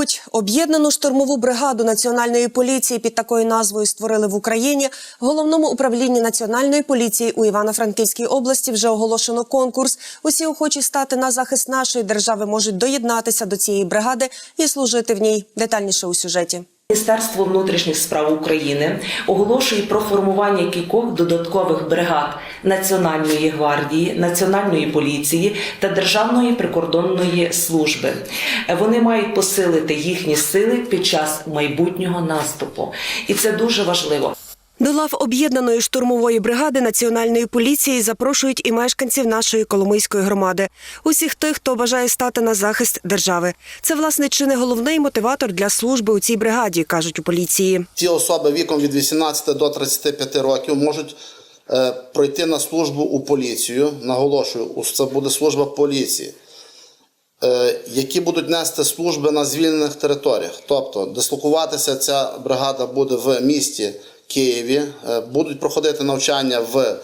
Лють об'єднану штурмову бригаду національної поліції під такою назвою створили в Україні. Головному управлінні національної поліції у Івано-Франківській області вже оголошено конкурс. Усі охочі стати на захист нашої держави можуть доєднатися до цієї бригади і служити в ній. Детальніше у сюжеті. Міністерство внутрішніх справ України оголошує про формування кількох додаткових бригад Національної гвардії, Національної поліції та Державної прикордонної служби. Вони мають посилити їхні сили під час майбутнього наступу, і це дуже важливо. До лав об'єднаної штурмової бригади національної поліції запрошують і мешканців нашої Коломийської громади. Усіх тих, хто бажає стати на захист держави. Це власне чи не головний мотиватор для служби у цій бригаді, кажуть у поліції. Ті особи віком від 18 до 35 років можуть пройти на службу у поліцію. Наголошую, це буде служба поліції, е, які будуть нести служби на звільнених територіях. Тобто дислокуватися ця бригада буде в місті Києві, е, будуть проходити навчання в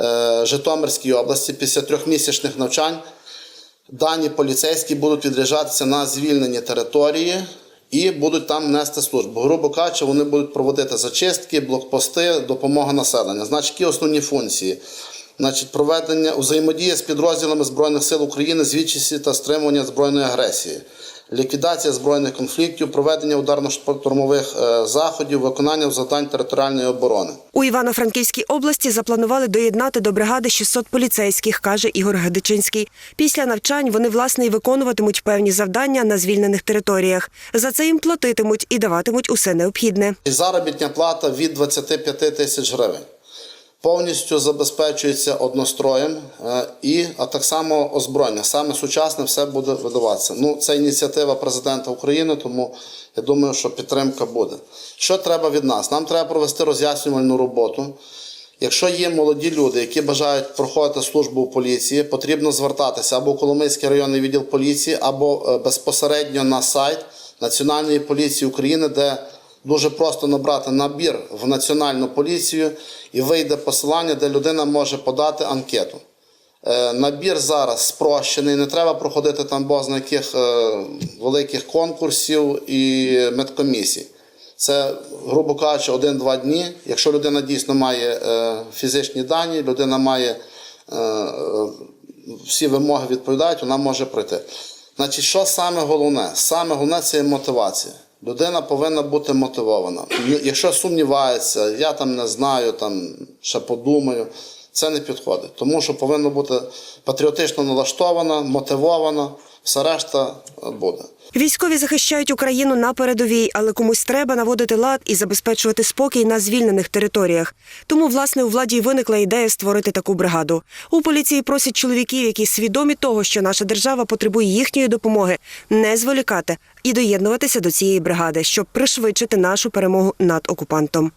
е, Житомирській області після трьохмісячних навчань. Дані поліцейські будуть відряджатися на звільнені території і будуть там нести службу. Грубо кажучи, вони будуть проводити зачистки, блокпости, допомога населення. Значить, які основні функції? Значить, проведення взаємодія з підрозділами Збройних сил України, звідчості та стримування збройної агресії, ліквідація збройних конфліктів, проведення ударно-штурмових е, заходів, виконання завдань територіальної оборони. У Івано-Франківській області запланували доєднати до бригади 600 поліцейських, каже Ігор Гадичинський. Після навчань вони власне і виконуватимуть певні завдання на звільнених територіях. За це їм платитимуть і даватимуть усе необхідне. І заробітня плата від 25 тисяч гривень. Повністю забезпечується одностроєм е, і а так само озброєння. Саме сучасне все буде видаватися. Ну, це ініціатива президента України, тому я думаю, що підтримка буде. Що треба від нас? Нам треба провести роз'яснювальну роботу. Якщо є молоді люди, які бажають проходити службу у поліції, потрібно звертатися або в Коломийський районний відділ поліції, або е, безпосередньо на сайт Національної поліції України, де дуже просто набрати набір в Національну поліцію і вийде посилання, де людина може подати анкету. Е, Набір зараз спрощений, не треба проходити там бозна яких е, великих конкурсів і медкомісій. Це, грубо кажучи, один-два дні. Якщо людина дійсно має е, фізичні дані, людина має всі вимоги відповідають, вона може пройти. Значить, що саме головне? Саме головне це мотивація. Людина повинна бути мотивована. Якщо сумнівається, я там не знаю, там ще подумаю, це не підходить. Тому що повинна бути патріотично налаштована, мотивована, все решта е, буде. Військові захищають Україну на передовій, але комусь треба наводити лад і забезпечувати спокій на звільнених територіях. Тому, власне, у владі виникла ідея створити таку бригаду. У поліції просять чоловіків, які свідомі того, що наша держава потребує їхньої допомоги, не зволікати і доєднуватися до цієї бригади, щоб пришвидшити нашу перемогу над окупантом.